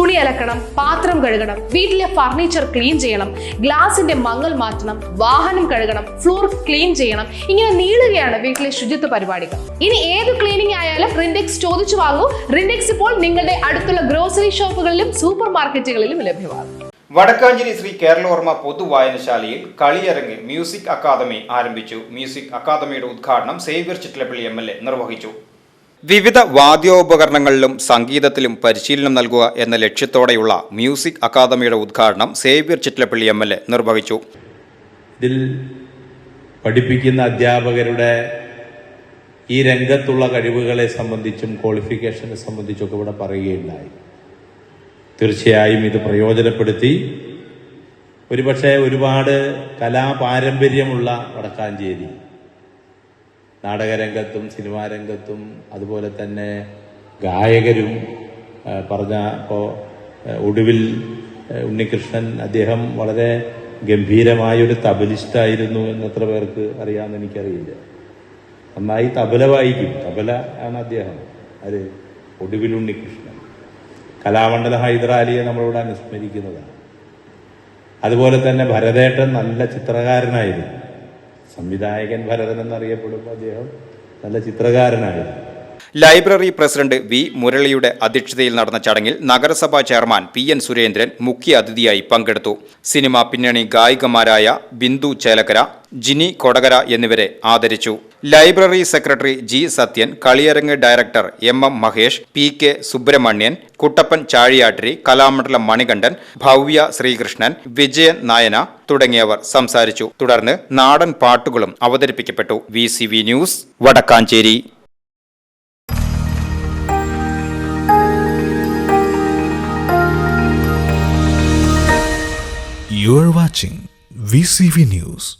തുണി അലക്കണം പാത്രം കഴുകണം വീട്ടിലെ ഫർണിച്ചർ ക്ലീൻ ചെയ്യണം ഗ്ലാസിന്റെ മങ്ങൽ മാറ്റണം വാഹനം കഴുകണം ഫ്ലോർ ക്ലീൻ ചെയ്യണം. ഇങ്ങനെ നീളുകയാണ് വീട്ടിലെ ശുചിത്വ പരിപാടികൾ. ഇനി ഏത് ക്ലീനിങ് ആയാലും റിൻഡെക്സ് ചോദിച്ചു വാങ്ങൂ. റിൻഡെക്സ് ഇപ്പോൾ നിങ്ങളുടെ അടുത്തുള്ള ഗ്രോസറി ഷോപ്പുകളിലും സൂപ്പർ മാർക്കറ്റുകളിലും ലഭ്യമാണ്. വടക്കാഞ്ചേരി ശ്രീ കേരളവർമ്മ പൊതുവായനശാലയിൽ കളിയരങ്ങ് മ്യൂസിക് അക്കാദമി ആരംഭിച്ചു. മ്യൂസിക് അക്കാദമിയുടെ ഉദ്ഘാടനം സേവ്യർ ചിറ്റലപ്പള്ളി എ നിർവഹിച്ചു. വിവിധ വാദ്യോപകരണങ്ങളിലും സംഗീതത്തിലും പരിശീലനം നൽകുക എന്ന ലക്ഷ്യത്തോടെയുള്ള മ്യൂസിക് അക്കാദമിയുടെ ഉദ്ഘാടനം Xavier Chittilappilly M L A നിർവഹിച്ചു. ഇതിൽ പഠിപ്പിക്കുന്ന അധ്യാപകരുടെ ഈ രംഗത്തുള്ള കഴിവുകളെ സംബന്ധിച്ചും ക്വാളിഫിക്കേഷനെ സംബന്ധിച്ചൊക്കെ ഇവിടെ പറയുകയുണ്ടായി. തീർച്ചയായും ഇത് പ്രയോജനപ്പെടുത്തി. ഒരുപക്ഷെ ഒരുപാട് കലാപാരമ്പര്യമുള്ള വടക്കാഞ്ചേരി നാടകരംഗത്തും സിനിമാ രംഗത്തും അതുപോലെ തന്നെ ഗായകരും പറഞ്ഞ ഇപ്പോൾ ഒടുവിൽ ഉണ്ണികൃഷ്ണൻ അദ്ദേഹം വളരെ ഗംഭീരമായൊരു തബലിസ്റ്റായിരുന്നു എന്നത്ര പേർക്ക് അറിയാമെന്ന് എനിക്കറിയില്ല. നന്നായി തബല വായിക്കും. തബല ആണ് അദ്ദേഹം. അത് ഒടുവിൽ ഉണ്ണികൃഷ്ണൻ. കലാമണ്ഡല ഹൈദരാലിയെ നമ്മളിവിടെ അനുസ്മരിക്കുന്നതാണ്. അതുപോലെ തന്നെ ഭരതേട്ടൻ നല്ല ചിത്രകാരനായിരുന്നു. സംവിധായകൻ ഭരതൻ എന്നറിയപ്പെടുമ്പോൾ അദ്ദേഹം നല്ല ചിത്രകാരനായിരുന്നു. ലൈബ്രറി പ്രസിഡന്റ് വി മുരളിയുടെ അധ്യക്ഷതയിൽ നടന്ന ചടങ്ങിൽ നഗരസഭാ ചെയർമാൻ പി എൻ സുരേന്ദ്രൻ മുഖ്യ അതിഥിയായി പങ്കെടുത്തു. സിനിമാ പിന്നണി ഗായികമാരായ ബിന്ദു ചേലക്കര ജിനി കൊടകര എന്നിവരെ ആദരിച്ചു. Library secretary G Sathyan Kaliyarangu director M M Mahesh P K Subramanian Kuttappan Chazhiyattiri Kalamandalam Manikandan Bhavya Sreekrishnan Vijayan Nayana തുടങ്ങിയവർ സംസാരിച്ചു. തുടർന്ന് നാടൻ പാട്ടുകളും അവതരിപ്പിക്കപ്പെട്ടു. V news Vadakkanchery. You are watching VCV News.